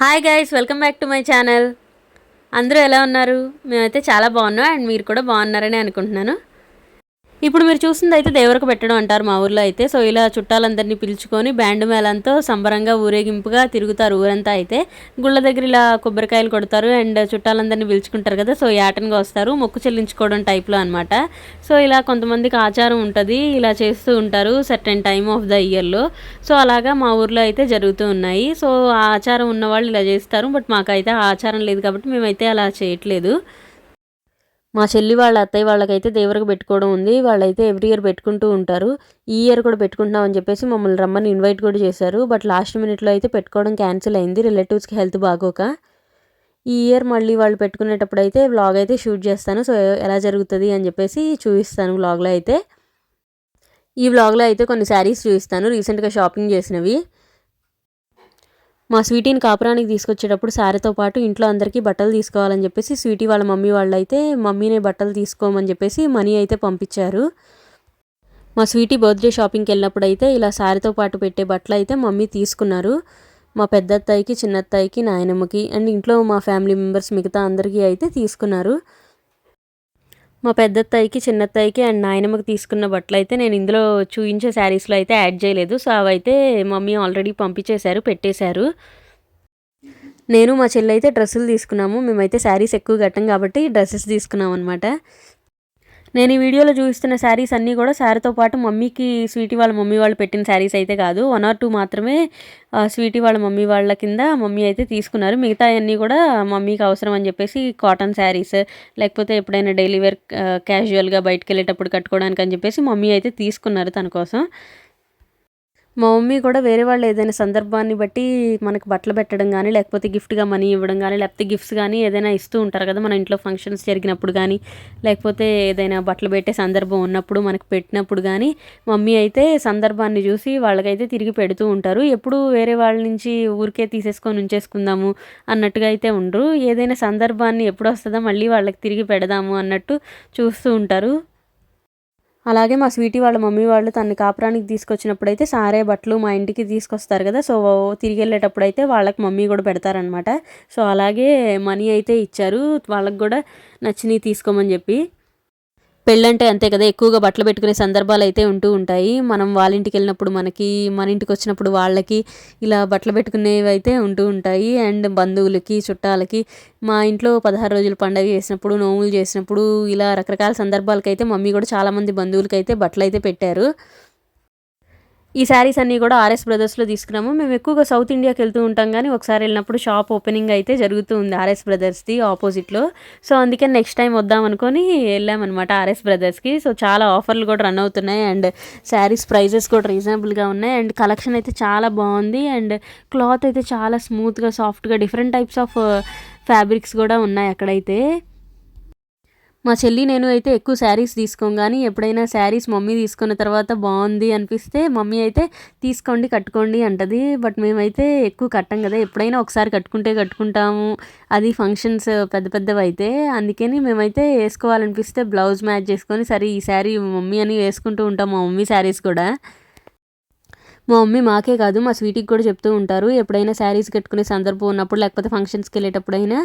Hi guys welcome back to my channel అందరూ ఎలా ఉన్నారు? మేమైతే చాలా బాగున్నాం అండ్ మీరు కూడా బాగున్నారని అనుకుంటున్నాను. ఇప్పుడు మీరు చూసింది అయితే దేవరకు పెట్టడం అంటారు మా ఊర్లో అయితే. సో ఇలా చుట్టాలందరినీ పిలుచుకొని బ్యాండ్ మేళంతో సంబరంగా ఊరేగింపుగా తిరుగుతారు ఊరంతా అయితే. గుళ్ళ దగ్గర ఇలా కొబ్బరికాయలు కొడతారు అండ్ చుట్టాలందరినీ పిలుచుకుంటారు కదా సో యాటన్గా వస్తారు. మొక్కు చెల్లించుకోవడం టైప్లో అనమాట సో ఇలా కొంతమందికి ఆచారం ఉంటుంది ఇలా చేస్తూ ఉంటారు సర్టెన్ టైమ్ ఆఫ్ ద ఇయర్లో. సో అలాగా మా ఊర్లో అయితే జరుగుతూ ఉన్నాయి. సో ఆ ఆచారం ఉన్న వాళ్ళు ఇలా చేస్తారు బట్ మాకైతే ఆచారం లేదు కాబట్టి మేమైతే అలా చేయట్లేదు. మా చెల్లి వాళ్ళ అత్తయ్య వాళ్ళకైతే దేవరకు పెట్టుకోవడం ఉంది. వాళ్ళైతే ఎవ్రీ ఇయర్ పెట్టుకుంటూ ఉంటారు. ఈ ఇయర్ కూడా పెట్టుకుంటున్నాం అని చెప్పేసి మమ్మల్ని రమ్మని ఇన్వైట్ కూడా చేశారు. బట్ లాస్ట్ మినిట్లో అయితే పెట్టుకోవడం క్యాన్సిల్ అయింది. రిలేటివ్స్కి హెల్త్ బాగోక. ఈ ఇయర్ మళ్ళీ వాళ్ళు పెట్టుకునేటప్పుడు అయితే వ్లాగ్ అయితే షూట్ చేస్తాను. సో ఎలా జరుగుతుంది అని చెప్పేసి చూపిస్తాను వ్లాగ్లో అయితే. ఈ వ్లాగ్లో అయితే కొన్ని శారీస్ చూపిస్తాను. రీసెంట్గా షాపింగ్ చేసినవి. మా స్వీటీని కాపురానికి తీసుకొచ్చేటప్పుడు శారీతో పాటు ఇంట్లో అందరికీ బట్టలు తీసుకోవాలని చెప్పేసి స్వీటీ వాళ్ళ మమ్మీ వాళ్ళు అయితే మమ్మీనే బట్టలు తీసుకోమని చెప్పేసి మనీ అయితే పంపించారు. మా స్వీటీ బర్త్డే షాపింగ్కి వెళ్ళినప్పుడు అయితే ఇలా శారీతో పాటు పెట్టే బట్టలు అయితే మమ్మీ తీసుకున్నారు. మా పెద్ద అత్తాయికి చిన్న అత్తాయికి నాయనమ్మకి అండ్ ఇంట్లో మా ఫ్యామిలీ మెంబర్స్ మిగతా అందరికీ అయితే తీసుకున్నారు. మా పెద్దత్తాయికి చిన్నత్తాయికి అండ్ నాయనమ్మకి తీసుకున్న బట్టలు అయితే నేను ఇందులో చూయించే శారీస్లో అయితే యాడ్ చేయలేదు. సో అవైతే మమ్మీ ఆల్రెడీ పంపించేశారు పెట్టేశారు. నేను మా చెల్లి అయితే డ్రెస్సులు తీసుకున్నాము. మేమైతే శారీస్ ఎక్కువ కట్టాం కాబట్టి డ్రెస్సెస్ తీసుకున్నాం అనమాట నేను ఈ వీడియోలో చూపిస్తున్న శారీస్ అన్నీ కూడా శారీతో పాటు మమ్మీకి స్వీటీ వాళ్ళ మమ్మీ వాళ్ళు పెట్టిన శారీస్ అయితే కాదు. వన్ ఆర్ టూ మాత్రమే స్వీటీ వాళ్ళ మమ్మీ వాళ్ళ కింద మమ్మీ అయితే తీసుకున్నారు. మిగతా అన్నీ కూడా మమ్మీకి అవసరం అని చెప్పేసి కాటన్ శారీస్ లేకపోతే ఎప్పుడైనా డైలీ వేర్ క్యాజువల్గా బయటకు వెళ్ళేటప్పుడు కట్టుకోవడానికి అని చెప్పేసి మమ్మీ అయితే తీసుకున్నారు తన కోసం. మా మమ్మీ కూడా వేరే వాళ్ళు ఏదైనా సందర్భాన్ని బట్టి మనకు బట్టలు పెట్టడం కానీ లేకపోతే గిఫ్ట్గా మనీ ఇవ్వడం కానీ లేకపోతే గిఫ్ట్స్ కానీ ఏదైనా ఇస్తూ ఉంటారు కదా మన ఇంట్లో ఫంక్షన్స్ జరిగినప్పుడు కానీ లేకపోతే ఏదైనా బట్టలు పెట్టే సందర్భం ఉన్నప్పుడు మనకు పెట్టినప్పుడు కానీ మమ్మీ అయితే సందర్భాన్ని చూసి వాళ్ళకైతే తిరిగి పెడుతూ ఉంటారు. ఎప్పుడు వేరే వాళ్ళ నుంచి ఊరికే తీసేసుకొని ఉంచేసుకుందాము అన్నట్టుగా అయితే ఉండరు. ఏదైనా సందర్భాన్ని ఎప్పుడు వస్తుందో మళ్ళీ వాళ్ళకి తిరిగి పెడదాము అన్నట్టు చూస్తూ ఉంటారు. అలాగే మా స్వీటీ వాళ్ళ మమ్మీ వాళ్ళు తన కాపురానికి తీసుకొచ్చినప్పుడు అయితే సారే బట్టలు మా ఇంటికి తీసుకొస్తారు కదా సో తిరిగి వెళ్ళేటప్పుడు అయితే వాళ్ళకి మమ్మీ కూడా పెడతారనమాట సో అలాగే మనీ అయితే ఇచ్చారు వాళ్ళకి కూడా నచ్చినవి తీసుకోమని చెప్పి. పెళ్ళంటే అంతే కదా ఎక్కువగా బట్టలు పెట్టుకునే సందర్భాలు అయితే ఉంటూ ఉంటాయి. మనం వాళ్ళ ఇంటికి వెళ్ళినప్పుడు మనకి మన ఇంటికి వచ్చినప్పుడు వాళ్ళకి ఇలా బట్టలు పెట్టుకునేవి అయితే ఉంటూ ఉంటాయి. అండ్ బంధువులకి చుట్టాలకి మా ఇంట్లో పదహారు రోజులు పండగ చేసినప్పుడు నోములు చేసినప్పుడు ఇలా రకరకాల సందర్భాలకైతే మమ్మీ కూడా చాలామంది బంధువులకైతే బట్టలు అయితే పెట్టారు. ఈ శారీస్ అన్నీ కూడా ఆర్ఎస్ బ్రదర్స్లో తీసుకున్నాము. మేము ఎక్కువగా సౌత్ ఇండియాకి వెళ్తూ ఉంటాం కానీ ఒకసారి వెళ్ళినప్పుడు షాప్ ఓపెనింగ్ అయితే జరుగుతూ ఉంది ఆర్ఎస్ బ్రదర్స్ది ఆపోజిట్లో సో అందుకని నెక్స్ట్ టైం వద్దాం అనుకొని వెళ్ళామన్నమాట ఆర్ఎస్ బ్రదర్స్కి సో చాలా ఆఫర్లు కూడా రన్ అవుతున్నాయి అండ్ శారీస్ ప్రైజెస్ కూడా రీజనబుల్గా ఉన్నాయి. అండ్ కలెక్షన్ అయితే చాలా బాగుంది. అండ్ క్లాత్ అయితే చాలా స్మూత్గా సాఫ్ట్గా డిఫరెంట్ టైప్స్ ఆఫ్ ఫ్యాబ్రిక్స్ కూడా ఉన్నాయి అక్కడైతే. మా చెల్లి నేను అయితే ఎక్కువ శారీస్ తీసుకోం కానీ ఎప్పుడైనా శారీస్ మమ్మీ తీసుకున్న తర్వాత బాగుంది అనిపిస్తే మమ్మీ అయితే తీసుకోండి కట్టుకోండి అంటది. బట్ మేమైతే ఎక్కువ కట్టం కదా ఎప్పుడైనా ఒకసారి కట్టుకుంటే కట్టుకుంటాము. అది ఫంక్షన్స్ పెద్ద పెద్దవి అయితే అందుకని మేమైతే వేసుకోవాలనిపిస్తే బ్లౌజ్ మ్యాచ్ చేసుకొని సరే ఈ శారీ మమ్మీ అని వేసుకుంటూ ఉంటాం మా మమ్మీ శారీస్ కూడా. మా మమ్మీ మాకే కాదు మా స్వీటీకి కూడా చెప్తూ ఉంటారు. ఎప్పుడైనా శారీస్ కట్టుకునే సందర్భం ఉన్నప్పుడు లేకపోతే ఫంక్షన్స్కి వెళ్ళేటప్పుడైనా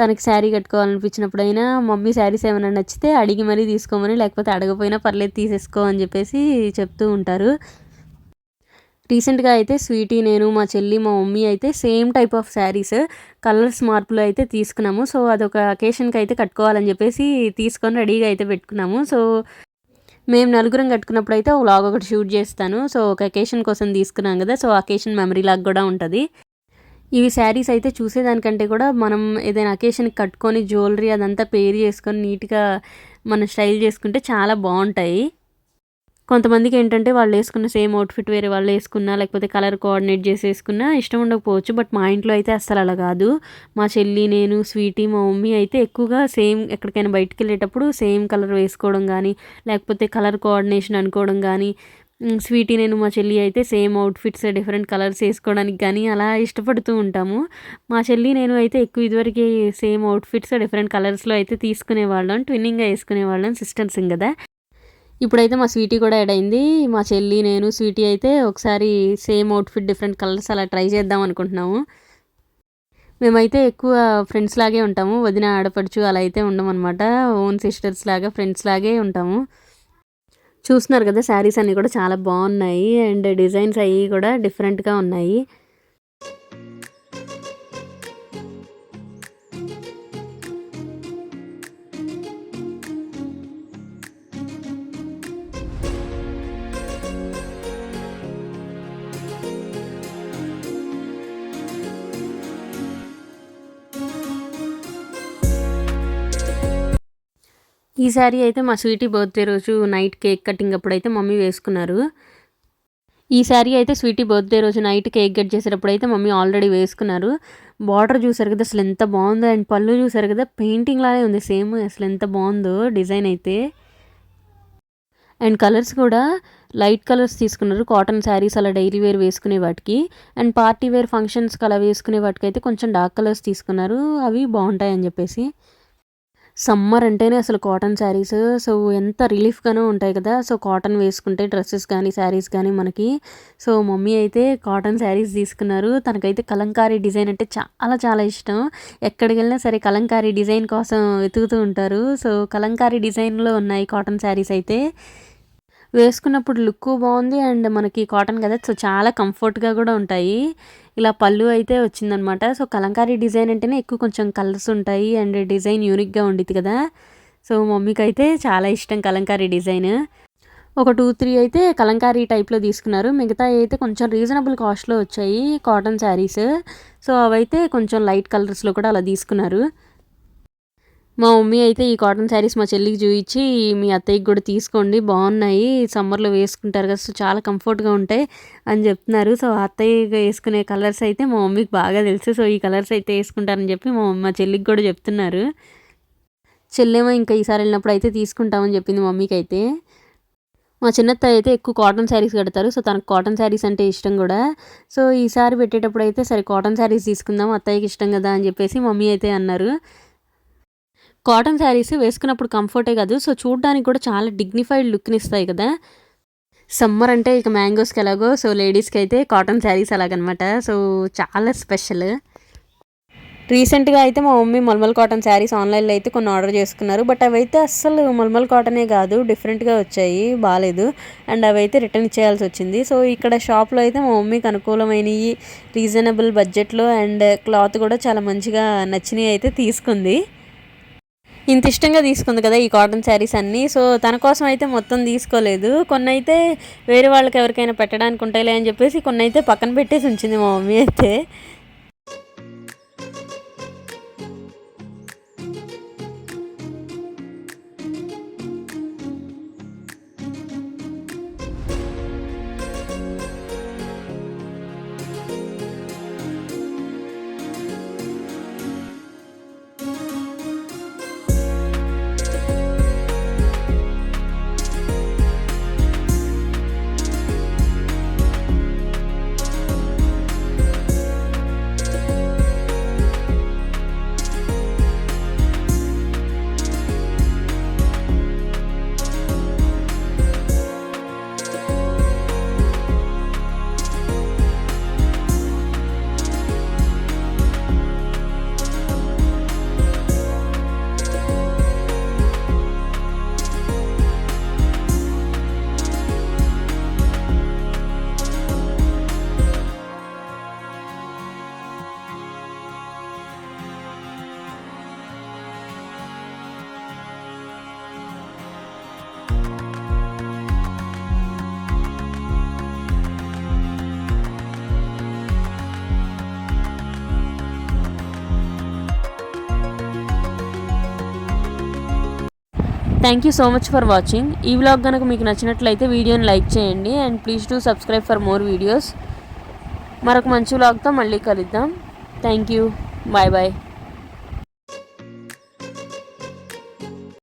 తనకి శారీ కట్టుకోవాలనిపించినప్పుడైనా మమ్మీ శారీస్ ఏమైనా నచ్చితే అడిగి మరీ తీసుకోమని లేకపోతే అడగపోయినా పర్లేదు తీసేసుకో అని చెప్పేసి చెప్తూ ఉంటారు. రీసెంట్గా అయితే స్వీటీ నేను మా చెల్లి మా మమ్మీ అయితే same type of saris colours మార్పులు అయితే తీసుకున్నాము. సో అదొక అకేషన్కి అయితే కట్టుకోవాలని చెప్పేసి తీసుకొని రెడీగా అయితే పెట్టుకున్నాము. సో మేము నలుగురం కట్టుకున్నప్పుడు అయితే ఒక లాగ్ ఒకటి షూట్ చేస్తాను. సో ఒక అకేషన్ కోసం తీసుకున్నాం కదా. సో అకేషన్ మెమరీ లాగ్ కూడా ఉంటుంది. ఇవి శారీస్ అయితే చూసేదానికంటే కూడా మనం ఏదైనా అకేషన్కి కట్టుకొని జ్యువెలరీ అదంతా పేరు చేసుకొని నీట్గా మన స్టైల్ చేసుకుంటే చాలా బాగుంటాయి. కొంతమందికి ఏంటంటే వాళ్ళు వేసుకున్న సేమ్ అవుట్ఫిట్ వేరే వాళ్ళు వేసుకున్నా లేకపోతే కలర్ కోఆర్డినేట్ చేసి వేసుకున్నా ఇష్టం ఉండకపోవచ్చు. బట్ మా ఇంట్లో అయితే అస్సలు అలా కాదు. మా చెల్లి నేను స్వీటీ మా మమ్మీ అయితే ఎక్కువగా సేమ్ ఎక్కడికైనా బయటకు వెళ్ళేటప్పుడు సేమ్ కలర్ వేసుకోవడం కానీ లేకపోతే కలర్ కోఆర్డినేషన్ అనుకోవడం కానీ స్వీటీ నేను మా చెల్లి అయితే సేమ్ అవుట్ఫిట్స్ డిఫరెంట్ కలర్స్ వేసుకోవడానికి కానీ అలా ఇష్టపడుతూ ఉంటాము. మా చెల్లి నేను అయితే ఎక్కువ ఇదివరకు సేమ్ అవుట్ఫిట్స్ డిఫరెంట్ కలర్స్లో అయితే తీసుకునేవాళ్ళం ట్విన్నింగ్గా వేసుకునేవాళ్ళం సిస్టర్స్ కదా. ఇప్పుడైతే మా స్వీటీ కూడా యాడ్ అయింది. మా చెల్లి నేను స్వీటీ అయితే ఒకసారి సేమ్ అవుట్ఫిట్ డిఫరెంట్ కలర్స్ అలా ట్రై చేద్దాం అనుకుంటున్నాము. మేమైతే ఎక్కువ ఫ్రెండ్స్ లాగే ఉంటాము. వదిన ఆడపడుచు అలా అయితే ఉండమన్నమాట. ఓన్ సిస్టర్స్ లాగా ఫ్రెండ్స్ లాగే ఉంటాము. చూస్తున్నారు కదా శారీస్ అన్నీ కూడా చాలా బాగున్నాయి. అండ్ డిజైన్స్ అవి కూడా డిఫరెంట్గా ఉన్నాయి. ఈ శారీ అయితే మా స్వీటీ బర్త్డే రోజు నైట్ కేక్ కటింగ్ అప్పుడు అయితే మమ్మీ వేసుకున్నారు. ఈ శారీ అయితే స్వీటీ బర్త్డే రోజు నైట్ కేక్ కట్ చేసేటప్పుడు అయితే మమ్మీ ఆల్రెడీ వేసుకున్నారు. బార్డర్ చూసారు కదా అసలు ఎంత బాగుందో అండ్ పళ్ళు చూసారు కదా పెయింటింగ్ లానే ఉంది సేమ్ అసలు ఎంత బాగుందో డిజైన్ అయితే. అండ్ కలర్స్ కూడా లైట్ కలర్స్ తీసుకున్నారు. కాటన్ శారీస్ అలా డైలీ వేర్ వేసుకునే వాటికి అండ్ పార్టీ వేర్ ఫంక్షన్స్కి అలా వేసుకునే వాటికి అయితే కొంచెం డార్క్ కలర్స్ తీసుకున్నారు. అవి బాగుంటాయి అని చెప్పేసి. సమ్మర్ అంటేనే అసలు కాటన్ శారీస్. సో ఎంత రిలీఫ్గానూ ఉంటాయి కదా. సో కాటన్ వేసుకుంటే డ్రెస్సెస్ కానీ శారీస్ కానీ మనకి. సో మమ్మీ అయితే కాటన్ శారీస్ తీసుకున్నారు. తనకైతే కలంకారీ డిజైన్ అంటే చాలా చాలా ఇష్టం. ఎక్కడికి వెళ్ళినా సరే కలంకారీ డిజైన్ కోసం వెతుకుతూ ఉంటారు. సో కలంకారీ డిజైన్లో ఉన్నాయి కాటన్ శారీస్ అయితే. వేసుకున్నప్పుడు లుక్ బాగుంది అండ్ మనకి కాటన్ కదా సో చాలా కంఫర్ట్గా కూడా ఉంటాయి. ఇలా పళ్ళు అయితే వచ్చిందనమాట. సో కలంకారీ డిజైన్ అంటేనే ఎక్కువ కొంచెం కలర్స్ ఉంటాయి అండ్ డిజైన్ యూనిక్గా ఉండిద్ది కదా. సో మమ్మీకి అయితే చాలా ఇష్టం కలంకారీ డిజైన్. ఒక టూ త్రీ అయితే కలంకారీ టైప్లో తీసుకున్నారు. మిగతా అయితే కొంచెం రీజనబుల్ కాస్ట్లో వచ్చాయి కాటన్ శారీస్. సో అవైతే కొంచెం లైట్ కలర్స్లో కూడా అలా తీసుకున్నారు. మా మమ్మీ అయితే ఈ కాటన్ శారీస్ మా చెల్లికి చూపించి మీ అత్తయ్యకి కూడా తీసుకోండి బాగున్నాయి సమ్మర్లో వేసుకుంటారు కదా సో చాలా కంఫర్ట్గా ఉంటాయి అని చెప్తున్నారు. సో అత్తయ్యగా వేసుకునే కలర్స్ అయితే మా మమ్మీకి బాగా తెలుసు. సో ఈ కలర్స్ అయితే వేసుకుంటారని చెప్పి మా మా చెల్లికి కూడా చెప్తున్నారు. చెల్లెమో ఇంకా ఈసారి వెళ్ళినప్పుడు అయితే తీసుకుంటామని చెప్పింది మమ్మీకి అయితే. మా చిన్నత్త అయితే ఎక్కువ కాటన్ శారీస్ కడతారు. సో తనకు కాటన్ శారీస్ అంటే ఇష్టం కూడా. సో ఈసారి పెట్టేటప్పుడు అయితే సరే కాటన్ శారీస్ తీసుకుందాం అత్తయ్యకి ఇష్టం కదా అని చెప్పేసి మమ్మీ అయితే అన్నారు. కాటన్ శారీస్ వేసుకున్నప్పుడు కంఫర్టే కాదు. సో చూడడానికి కూడా చాలా డిగ్నిఫైడ్ లుక్ని ఇస్తాయి కదా. సమ్మర్ అంటే ఇక మ్యాంగోస్కి ఎలాగో సో లేడీస్కి అయితే కాటన్ శారీస్ అలాగనమాట. సో చాలా స్పెషల్ రీసెంట్గా అయితే మా మమ్మీ మల్మల్ కాటన్ శారీస్ ఆన్లైన్లో అయితే కొన్ని ఆర్డర్ చేసుకున్నారు. బట్ అవి అయితే అస్సలు మల్మల్ కాటనే కాదు. డిఫరెంట్గా వచ్చాయి. బాగాలేదు అండ్ అవి అయితే రిటర్న్ ఇచ్చేయాల్సి వచ్చింది. సో ఇక్కడ షాప్లో అయితే మా మమ్మీకి అనుకూలమైనవి రీజనబుల్ బడ్జెట్లో అండ్ క్లాత్ కూడా చాలా మంచిగా నచ్చినవి అయితే తీసుకుంది. ఇంత ఇష్టంగా తీసుకుంది కదా ఈ కాటన్ శారీస్ అన్నీ. సో తన కోసం అయితే మొత్తం తీసుకోలేదు. కొన్ని అయితే వేరే వాళ్ళకి ఎవరికైనా పెట్టడానికి ఉంటాయిలే అని చెప్పేసి కొన్ని అయితే పక్కన పెట్టేసి ఉంచింది మా మమ్మీ అయితే. Thank you so much for watching ఈ వ్లాగ్ కనుక మీకు నచ్చినట్లయితే వీడియోని లైక్ చేయండి and please to subscribe for more videos మరొక మంచి వ్లాగ్తో మళ్ళీ కలుద్దాం. Thank you bye bye